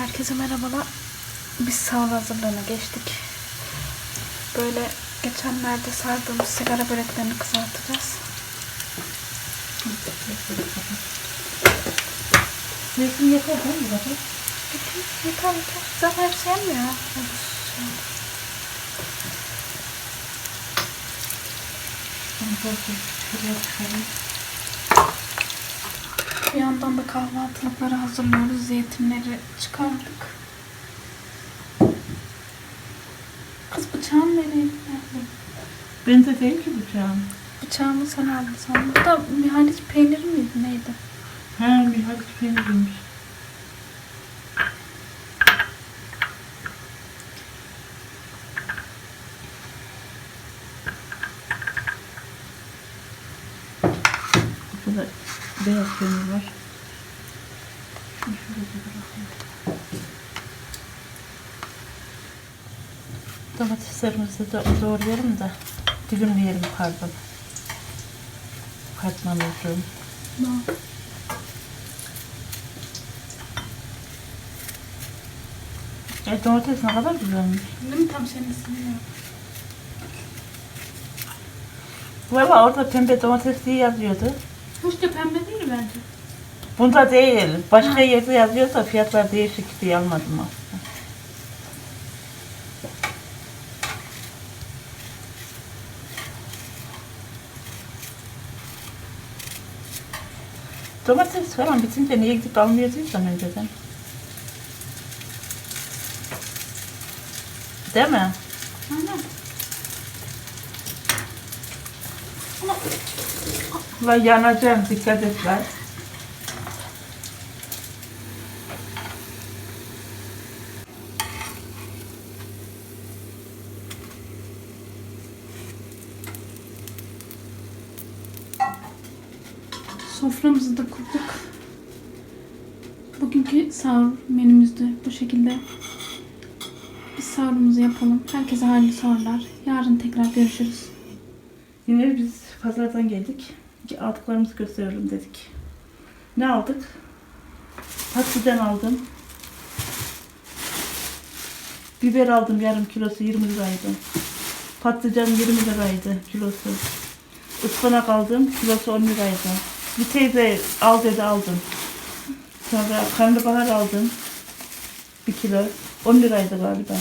Herkese merhabalar. Biz sahur hazırlığına geçtik. Böyle geçenlerde sardığımız sigara böreklerini kızartacağız. Zeytin yeter değil mi zaten? Yeter yeter. Zaten hepsi yemiyor. ya. Onu korktum. Şuraya çıkarayım. Bir yandan da kahvaltılıkları hazırlıyoruz. Zeytinleri çıkardık. Kız bıçağın nereye? Nerede? Ben de değil ki bıçağım. Bıçağımı sen aldın sandım. Bu da Mihaliç peyniri miydi neydi? Ha Mihal peyniriymiş. Burada peynir var. Şunu şuraya da bırakayım. Domateslerimizi de doğrayalım da dilimleyelim pardon. Katman uzun. Ne? E domates ne kadar güzelmiş. Değil mi? Tam senin ismini. Valla orada pembe domates diye yazıyordu. Hiç de pembe değil bence. Bunda değil. Başka yerde yazıyorsa fiyatlar değişik diye almadım aslında. Domates falan bitince niye gidip almıyorduysam önceden. Değil mi? Aynen. Vay yanacağım dikkat et lan. Soframızı da kurduk. Bugünkü sahur menümüzde bu şekilde. Biz sahurumuzu yapalım. Herkese hayırlı sahurlar. Yarın tekrar görüşürüz. Yine biz pazardan geldik. Aldıklarımızı gösteriyorum dedik. Ne aldık? Patlıcan aldım. Biber aldım yarım kilosu 20 liraydı. Patlıcan 20 liraydı kilosu. Ispanak aldım kilosu 10 liraydı. Bir teyze al dedi aldım. Sonra karnabahar aldım. Bir kilo. 10 liraydı galiba.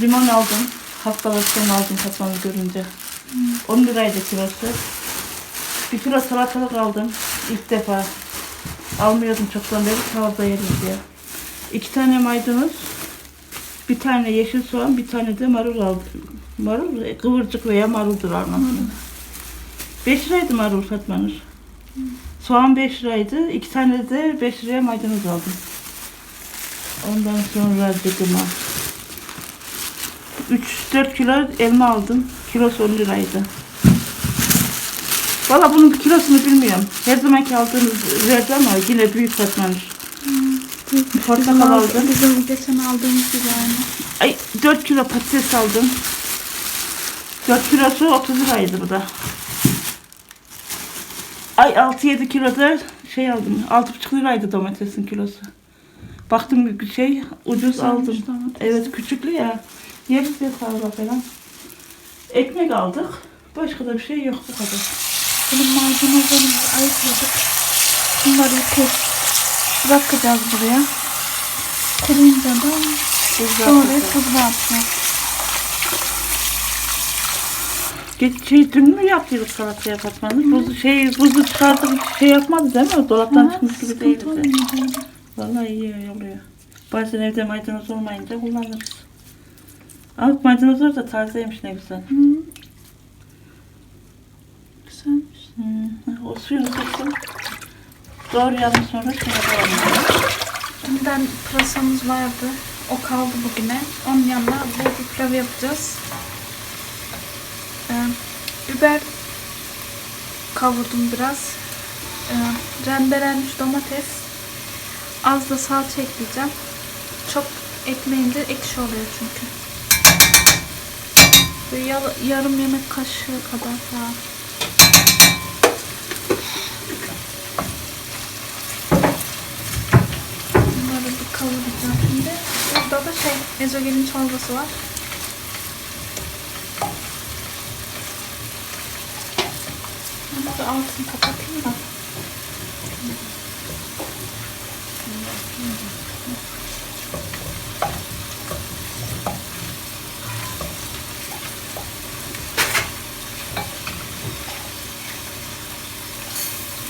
Limon aldım. Haftalıktan aldım satmanı görünce. 10 liraydı kilosu. Bir kilo salatalık aldım. ilk defa. Almıyordum çoktan beri tarzda yeriz diye. İki tane maydanoz. Bir tane yeşil soğan, bir tane de marul aldım. Marul, e, kıvırcık veya maruldur anlamında. 5 liraydı marul Fatma Nur. Soğan 5 liraydı. iki tane de 5 liraya maydanoz aldım. Ondan sonra dedim ha. 3-4 kilo elma aldım. Kilosu 10 liraydı. Valla bunun kilosunu bilmiyorum. Her zamanki aldığımız verdi ama yine büyük Fatma'nın. Portakal aldım. Bizim geçen aldığımız gibi aynı. Ay 4 kilo patates aldım. 4 kilosu 30 liraydı bu da. Ay 6-7 kilo da şey aldım. 6,5 liraydı domatesin kilosu. Baktım bir şey ucuz Güzelmiş aldım. domates. Evet küçüklü ya. Yeriz diye sağlığa falan. Ekmek aldık. Başka da bir şey yok bu kadar. Bunun malzemelerimizi ayıkladık. Bunları yıkayıp bırakacağız buraya. Kuruyunca da sonra tuzla atacağız. Geç, şey, dün mü yaptıydık salataya Fatma'nın? Buzu, şey, buzu çıkartıp şey yapmadı değil mi? Dolaptan Ha, çıkmış gibi değildi. olmuyor. Vallahi iyi oluyor. Bazen evde maydanoz olmayınca kullanırız. Ama maydanozlar da tazeymiş ne güzel. Hı. Güzelmiş. Hmm. O suyunu sıksın. Doğrayalım sonra şuna koyalım. Dünden pırasamız vardı. O kaldı bugüne. Onun yanına bulgur pilavı yapacağız. Ee, biber kavurdum biraz. Ee, rendelenmiş domates. Az da salça ekleyeceğim. Çok ekleyince ekşi oluyor çünkü. Böyle ya- yarım yemek kaşığı kadar falan. Bunları bir kavuracağım. yapacağım şimdi. Burada da şey ezogelin çorbası var. Bunu da altını kapatayım da.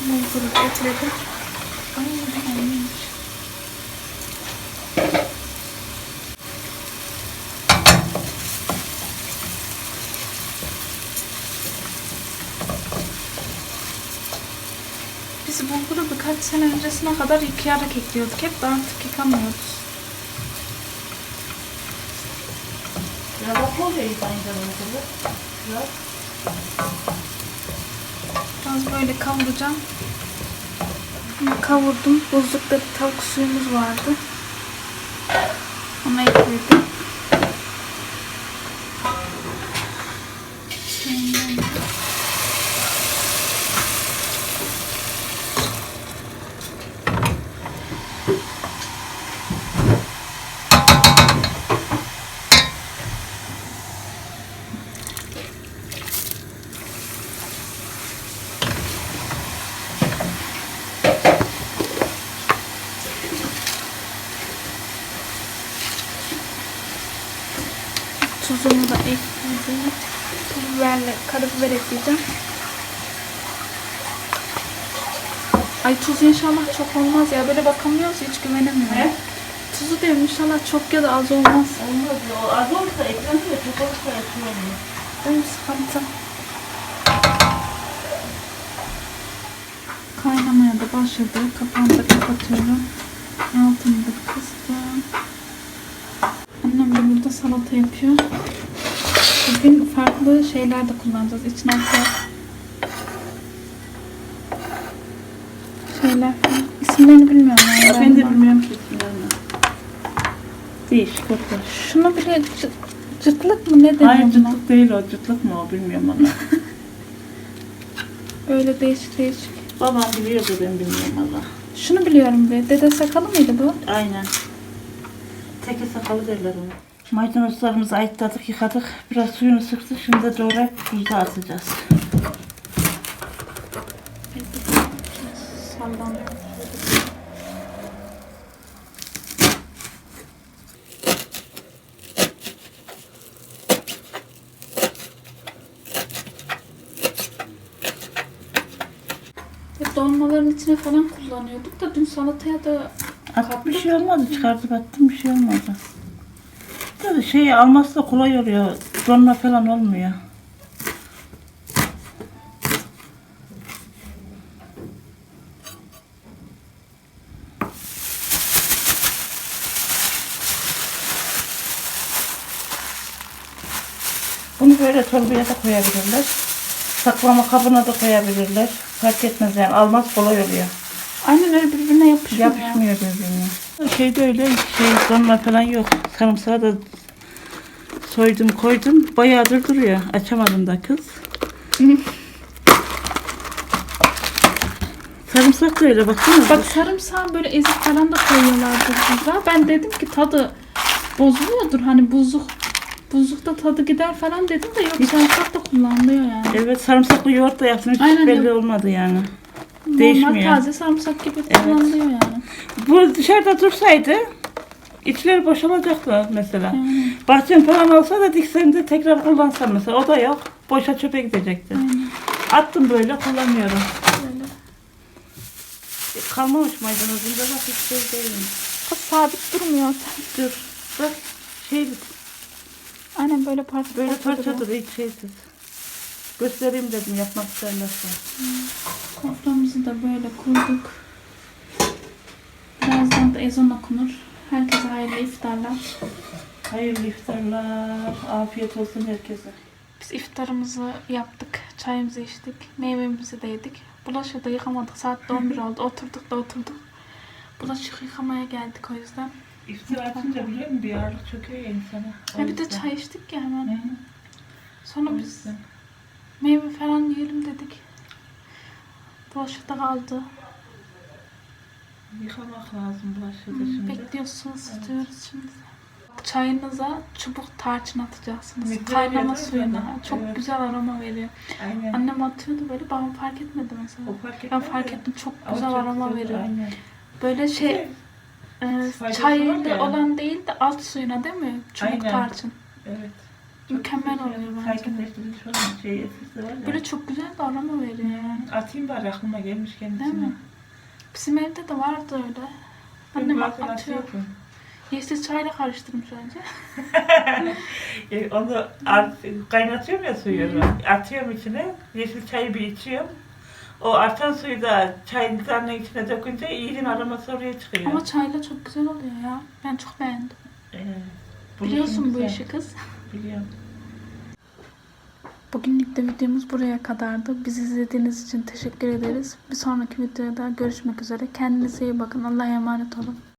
Bulguru da ekledim. Ay birkaç sene öncesine kadar yıkayarak ekliyorduk. Hep de artık yıkamıyoruz. Ya bak oluyor aynı zamanda. Biraz. Biraz böyle kavuracağım. Bunu kavurdum. Buzlukta bir tavuk suyumuz vardı. Onu ekledim. Tuzumu da ekledim. Pul biberle, karabiber ekleyeceğim. Ay tuz inşallah çok olmaz ya. Böyle bakamıyoruz hiç güvenemiyorum. He? Tuzu diyorum inşallah çok ya da az olmaz. Olmaz ya. Az olursa ekleniyor. Çok olursa ekleniyor. Benim sıkıntı. Kaynamaya da başladı. Kapağını da kapatıyorum. Altını da kıstım. Annem de burada salata yapıyor. Bugün farklı şeyler de kullanacağız. İçine atıyor. Şeyler falan. İsimlerini bilmiyorum. Yani Ben de bilmiyorum ki isimlerini. Değişik otlar. Şunu bile cı- cıtlık mı ne deniyor Hayır buna? cıtlık değil o. Cıtlık mı o bilmiyorum ama. Öyle değişik değişik. Babam biliyordu ben bilmiyorum valla. Şunu biliyorum be. Dede sakalı mıydı bu? Aynen. Teke sakalı derler ona. Maydanozlarımızı ayıtladık, yıkadık. Biraz suyunu sıktık. Şimdi de doğrayıp buzluğa atacağız. Sallanıyor. Hep dolmaların içine falan kullanıyorduk da dün salataya da At bir şey olmadı. Çıkartıp attım bir şey olmadı. Tabii şey alması da kolay oluyor. Donma falan olmuyor. Bunu böyle torbaya da koyabilirler. Saklama kabına da koyabilirler. Fark etmez yani almaz kolay oluyor. aynen öyle birbirine yapışmıyor. ya. Yapışmıyor birbirine. Şeyde öyle şey donma falan yok. Sarımsağı da soydum koydum. Bayağıdır duruyor. Açamadım da kız. Sarımsak da öyle baksana. Bak sarımsağı böyle ezik falan da koyuyorlardı tuza. Ben dedim ki tadı bozuluyordur hani buzluk buzlukta tadı gider falan dedim de yok sarımsak da kullanılıyor yani. Evet sarımsaklı yoğurt da yaptım. Hiç Aynen belli öyle. olmadı yani. Normal değişmiyor. taze sarımsak gibi kullanılıyor yani. Bu dışarıda dursaydı içleri boşalacaktı mesela. Aynen. Bahçem falan olsa da diksen de tekrar kullansam mesela. O da yok. Boşa çöpe gidecekti. Aynen. Attım böyle kullanıyorum. Böyle. E, Kalmamış maydanozunda bak hiç şey değil. Kız sabit durmuyor. Dur. Bak şey Aynen böyle parça böyle parça duruyor. parçadır hiç şeysiz. Göstereyim dedim yapmak isterlerse. Soframızı da böyle kurduk. Birazdan da ezan okunur. Herkese hayırlı iftarlar. Hayırlı iftarlar. Afiyet olsun herkese. Biz iftarımızı yaptık. Çayımızı içtik. Meyvemizi de yedik. Bulaşığı da yıkamadık. Saat de 11 oldu. Oturduk da oturduk. Bulaşık yıkamaya geldik o yüzden. İftar açınca biliyor musun bir ağırlık çöküyor ya insana. O Ha bir de çay içtik ya hemen. hı, Sonra biz meyve falan yiyelim dedik. Bulaşık da kaldı. Yıkamak lazım bulaşığı da şimdi. Bekliyoruz su ısıtıyoruz şimdi. Çayınıza çubuk tarçın atacaksınız. Güzel Kaynama suyuna. mi? Çok Evet. güzel aroma veriyor. Aynen. Annem atıyordu böyle babam fark etmedi mesela. O fark Ben etmez fark ettim çok Ama güzel çok aroma güzel, veriyor. Aynen. Böyle şey e, Faydası olan değil de alt suyuna değil mi? Çubuk Aynen. tarçın. Evet. Mükemmel oluyor bence. Sakinleştirici olan şey etkisi var ya. Böyle çok güzel de aroma veriyor yani. Atayım bari aklıma gelmiş kendisine. Değil mi? Bizim evde de vardı öyle. Annem bazen atıyor. Yeşil çayla karıştırmış önce. E, onu ar- kaynatıyorum ya suyu. Atıyorum içine. Yeşil çayı bir içiyorum. O artan suyu da çayın üzerine içine dökünce iyiliğin aroması oraya çıkıyor. Ama çayla çok güzel oluyor ya. Ben çok beğendim. Evet. Biliyorsun bu güzel. işi kız. Biliyorum. Bugünlük de videomuz buraya kadardı. Bizi izlediğiniz için teşekkür ederiz. Bir sonraki videoda görüşmek üzere. Kendinize iyi bakın. Allah'a emanet olun.